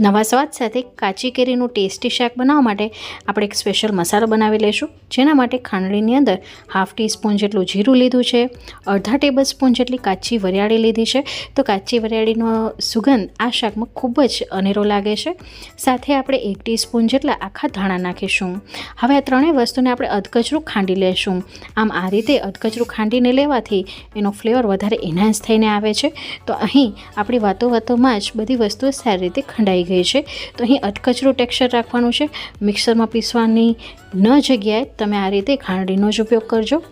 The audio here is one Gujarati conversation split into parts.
નવા સ્વાદ સાથે કાચી કેરીનું ટેસ્ટી શાક બનાવવા માટે આપણે એક સ્પેશિયલ મસાલો બનાવી લઈશું. જેના માટે ખાંડણીની અંદર હાફ ટીસ્પૂન જેટલું જીરું લીધું છે, અડધા ટેબલ સ્પૂન જેટલી કાચી વરિયાળી લીધી છે. તો કાચી વરિયાળીનો સુગંધ આ શાકમાં ખૂબ જ અનેરો લાગે છે. સાથે આપણે એક ટીસ્પૂન જેટલા આખા ધાણા નાખીશું. હવે આ ત્રણેય વસ્તુને આપણે અધકચરું ખાંડી લેશું. આમ આ રીતે અધકચરું ખાંડીને લેવાથી એનો ફ્લેવર વધારે એન્હાન્સ થઈને આવે છે. તો અહીં આપણી વાતો વાતોમાં જ બધી વસ્તુઓ સારી રીતે ખંડાઈ ગઈ છે. તો અહીં અટકચરું ટેક્સચર રાખવાનું છે. મિક્સરમાં પીસવાની ન જગ્યાએ તમે આ રીતે ખાંડીનો જ ઉપયોગ કરજો.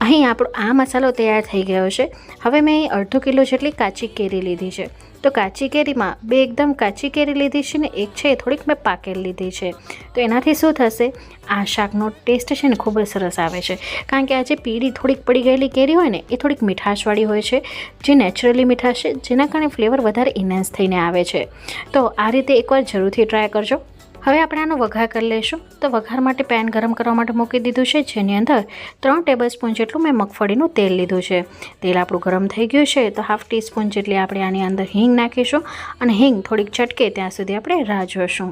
અહીં આપણો આ મસાલો તૈયાર થઈ ગયો છે. હવે મેં અડધો કિલો જેટલી કાચી કેરી લીધી છે. તો કાચી કેરીમાં બે એકદમ કાચી કેરી લીધી છે ને એક છે એ થોડીક મેં પાકેલ લીધી છે. તો એનાથી શું થશે? આ શાકનો ટેસ્ટ છે ને ખૂબ જ સરસ આવે છે. કારણ કે આ જે પીળી થોડીક પડી ગયેલી કેરી હોય ને, એ થોડીક મીઠાશવાળી હોય છે, જે નેચરલી મીઠાશ છે, જેના કારણે ફ્લેવર વધારે ઇન્હેન્સ થઈને આવે છે. તો આ રીતે એકવાર જરૂરથી ટ્રાય કરજો. હવે આપણે આનો વઘાર કરી લઈશું. તો વઘાર માટે પેન ગરમ કરવા માટે મૂકી દીધું છે. જેની અંદર ત્રણ ટેબલ સ્પૂન જેટલું મેં મગફળીનું તેલ લીધું છે. તેલ આપણું ગરમ થઈ ગયું છે. તો હાફ ટીસ્પૂન જેટલી આપણે આની અંદર હિંગ નાખીશું અને હિંગ થોડીક ચટકે ત્યાં સુધી આપણે રાહ જોઈશું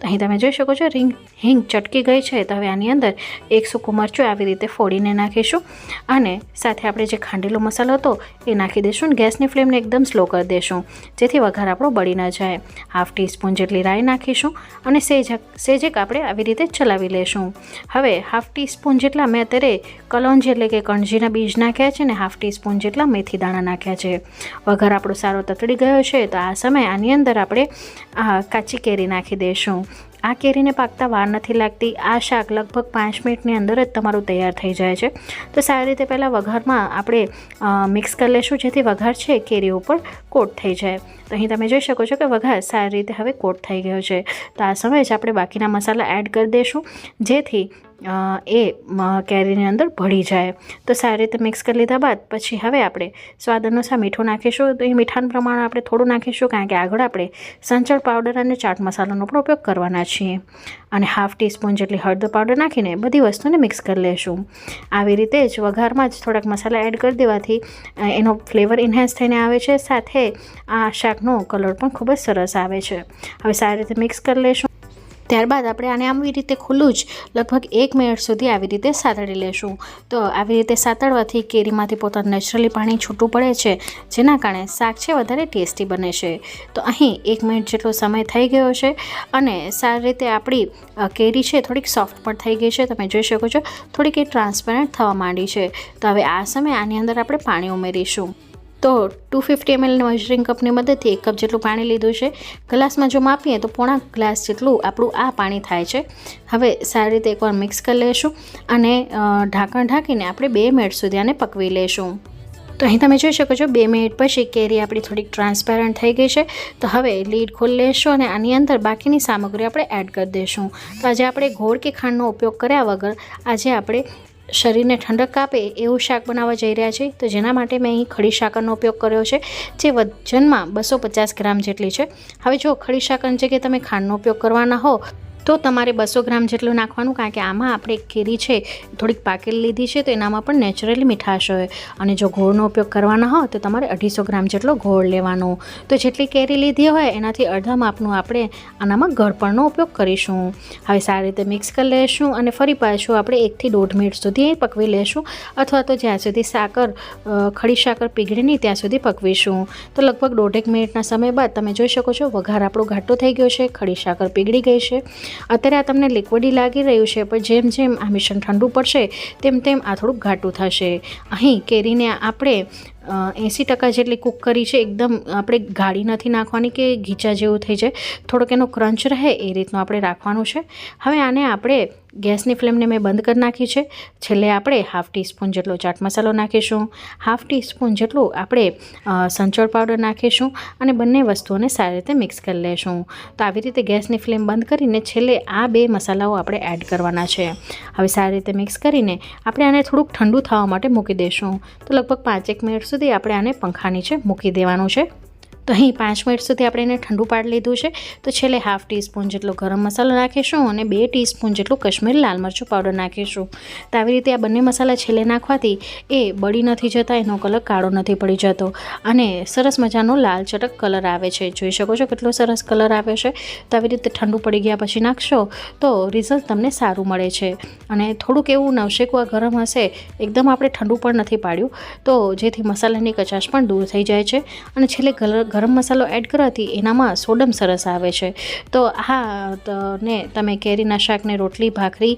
તો અહીં તમે જોઈ શકો છો રિંગ, હિંગ ચટકી ગઈ છે. તો હવે આની અંદર એક સૂકું મરચું આવી રીતે ફોડીને નાખીશું અને સાથે આપણે જે ખાંડેલો મસાલો હતો એ નાખી દઈશું ગેસની ફ્લેમને એકદમ સ્લો કરી દઈશું જેથી વઘાર આપણો બળી ન જાય. હાફ ટીસ્પૂન જેટલી રાઈ નાખીશું અને સેજ સેજક આપણે આવી રીતે ચલાવી લેશું. હવે હાફ ટીસ્પૂન જેટલા મેં અત્યારે કલોંજ એટલે કે કણજીના બીજ નાખ્યા છે ને હાફ ટીસ્પૂન જેટલા મેથી દાણા નાખ્યા છે. વઘાર આપણો સારો તતડી ગયો છે, તો આ સમયે આની અંદર આપણે કાચી કેરી નાખી દઈશું આ કેરીને પાકતા વાર નથી લાગતી. આ શાક લગભગ પાંચ મિનિટની અંદર જ તમારું તૈયાર થઈ જાય છે. તો સારી રીતે પહેલાં વઘારમાં આપણે મિક્સ કરી લઈશું જેથી વઘાર છે કેરી ઉપર કોટ થઈ જાય. તો અહીં તમે જોઈ શકો છો કે વઘાર સારી રીતે હવે કોટ થઈ ગયો છે. તો આ સમયે જ આપણે બાકીના મસાલા એડ કરી દઈશું જેથી એ કેરીની અંદર ભળી જાય. તો સારી રીતે મિક્સ કરી લીધા બાદ પછી હવે આપણે સ્વાદ અનુસાર મીઠું નાખીશું. તો એ મીઠાનું પ્રમાણ આપણે થોડું નાખીશું કારણ કે આગળ આપણે સંચળ પાવડર અને ચાટ મસાલાનો પણ ઉપયોગ કરવાના છીએ. અને હાફ ટીસ્પૂન જેટલી હળદર પાવડર નાખીને બધી વસ્તુને મિક્સ કરી લેશું. આવી રીતે જ વઘારમાં જ થોડાક મસાલા એડ કરી દેવાથી એનો ફ્લેવર ઇન્હેન્સ થઈને આવે છે. સાથે આ શાકનો કલર પણ ખૂબ જ સરસ આવે છે. હવે સારી રીતે મિક્સ કરી લેશું. ત્યારબાદ આપણે આને આવી રીતે ખુલ્લું જ લગભગ એક મિનિટ સુધી આવી રીતે સાતળી લેશું. તો આવી રીતે સાતળવાથી કેરીમાંથી પોતાનું નેચરલી પાણી છૂટું પડે છે, જેના કારણે શાક છે વધારે ટેસ્ટી બને છે. તો અહીં એક મિનિટ જેટલો સમય થઈ ગયો છે અને સારી રીતે આપણી કેરી છે થોડીક સોફ્ટ પણ થઈ ગઈ છે. તમે જોઈ શકો છો થોડીક એ ટ્રાન્સપેરન્ટ થવા માંડી છે. તો હવે આ સમયે આની અંદર આપણે પાણી ઉમેરીશું. તો ટુ ફિફ્ટી એમએલ મેઝરિંગ કપની મદદથી એક કપ જેટલું પાણી લીધું છે. ગ્લાસમાં જો માપીએ તો પોણા ગ્લાસ જેટલું આપણું આ પાણી થાય છે. હવે સારી રીતે એકવાર મિક્સ કરી લઈશું અને ઢાંકણ ઢાંકીને આપણે બે મિનિટ સુધી આને પકવી લઈશું તો અહીં તમે જોઈ શકો છો, બે મિનિટ પછી કેરી આપણી થોડીક ટ્રાન્સપેરન્ટ થઈ ગઈ છે. તો હવે લીડ ખોલી લેશું અને આની અંદર બાકીની સામગ્રી આપણે એડ કરી દઈશું તો આજે આપણે ગોળ કે ખાંડનો ઉપયોગ કર્યા વગર આજે આપણે શરીરને ઠંડક આપે એવું શાક બનાવવા જઈ રહ્યા છે, તો જેના માટે મેં અહીં ખડી શાકરનો ઉપયોગ કર્યો છે, જે વજનમાં બસો પચાસ ગ્રામ જેટલી છે. હવે જો ખડી શાકરની જગ્યાએ તમે ખાંડનો ઉપયોગ કરવાના હો તો તમારે બસો ગ્રામ જેટલું નાખવાનું, કારણ કે આમાં આપણે કેરી છે, થોડીક પાકેલી લીધી છે, તો એનામાં પણ નેચરલી મીઠાશ હોય. અને જો ગોળનો ઉપયોગ કરવાના હોય, તો તમારે અઢીસો ગ્રામ જેટલો ગોળ લેવાનો. તો જેટલી કેરી લીધી હોય, એનાથી અડધા માપનું આપણે આનામાં ગળપણનો ઉપયોગ કરીશું. હવે સારી રીતે મિક્સ કરી લઈશું અને ફરી પાછું આપણે એકથી દોઢ મિનિટ સુધી પકવી લઈશું અથવા તો જ્યાં સુધી સાકર ખડી સાકર પીગળે નહીં, ત્યાં સુધી પકવીશું. તો લગભગ દોઢેક મિનિટના સમય બાદ તમે જોઈ શકો છો, વઘાર આપણો ઘાટો થઈ ગયો છે, ખડી સાકર પીગળી ગઈ છે. અત્યારે આ તમને લિક્વિડી લાગી રહ્યું છે, પણ જેમ જેમ આ મિશ્રણ ઠંડુ પડશે, તેમ તેમ આ થોડુંક ઘાટું થશે. અહીં કેરીને આપણે એંસી ટકા જેટલી કૂક કરી છે, એકદમ આપણે ગાળી નથી નાખવાની કે ઘીચા જેવું થઈ જાય. થોડોક એનો ક્રંચ રહે એ રીતનું આપણે રાખવાનું છે. હવે આને આપણે ગેસની ફ્લેમને મેં બંધ કરી નાખી છે. છેલ્લે આપણે હાફ ટીસ્પૂન જેટલો ચાટ મસાલો નાખીશું. હાફ ટીસ્પૂન જેટલું આપણે સંચોળ પાવડર નાખીશું અને બંને વસ્તુઓને સારી રીતે મિક્સ કરી લઈશું તો આવી રીતે ગેસની ફ્લેમ બંધ કરીને છેલ્લે આ બે મસાલાઓ આપણે એડ કરવાના છે. હવે સારી રીતે મિક્સ કરીને આપણે આને થોડુંક ઠંડુ થવા માટે મૂકી દઈશું તો લગભગ પાંચેક મિનિટ સુધી આપણે આને પંખા નીચે મૂકી દેવાનું છે. તો અહીં પાંચ મિનિટ સુધી આપણે એને ઠંડુ પાડી લીધું છે. તો છેલ્લે હાફ ટીસ્પૂન જેટલો ગરમ મસાલો નાખીશું અને બે ટીસ્પૂન જેટલું કશ્મીરી લાલ મરચું પાવડર નાખીશું. તો આવી રીતે આ બંને મસાલા છેલ્લે નાખવાથી એ બળી નથી જતા, એનો કલર કાળો નથી પડી જતો અને સરસ મજાનો લાલ ચટક કલર આવે છે. જોઈ શકો છો કેટલો સરસ કલર આવે છે. તો આવી રીતે ઠંડુ પડી ગયા પછી નાખશો તો રિઝલ્ટ તમને સારું મળે છે. અને થોડુંક એવું નવશેકવા ગરમ હશે, એકદમ આપણે ઠંડુ પણ નથી પાડ્યું. તો જેથી મસાલાની કચાશ પણ દૂર થઈ જાય છે. અને છેલ્લે ગલ- ગરમ મસાલો એડ કરવાથી એનામાં સોડમ સરસ આવે છે. તો હા ને તમે કેરીના શાકને રોટલી, ભાખરી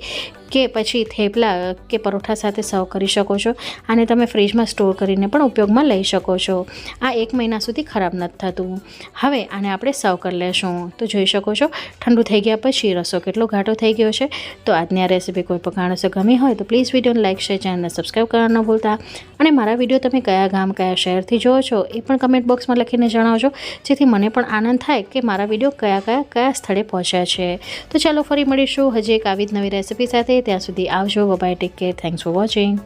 કે પછી થેપલા કે પરોઠા સાથે સર્વ કરી શકો છો. આને તમે ફ્રીજમાં સ્ટોર કરીને પણ ઉપયોગમાં લઈ શકો છો. આ એક મહિના સુધી ખરાબ નથી થતું. હવે આને આપણે સર્વ કરી લેશું. તો જોઈ શકો છો, ઠંડુ થઈ ગયા પછી રસો કેટલો ઘાટો થઈ ગયો છે. તો આજની આ રેસીપી કોઈ પણ કારણસર ગમી હોય તો પ્લીઝ વિડીયોને લાઇક શેર ચેનલને સબસ્ક્રાઈબ કરવાનું ન ભૂલતા. અને મારા વીડિયો તમે કયા ગામ, કયા શહેરથી જોવો છો એ પણ કમેન્ટ બોક્સમાં લખીને જણાવજો. જેથી મને પણ આનંદ થાય કે મારા વીડિયો કયા કયા કયા સ્થળે પહોંચ્યા છે. તો ચાલો ફરી મળીશું. હજી એક આવી જ નવી રેસીપી સાથે. ત્યાં સુધી આવજો. Bye take care thanks for watching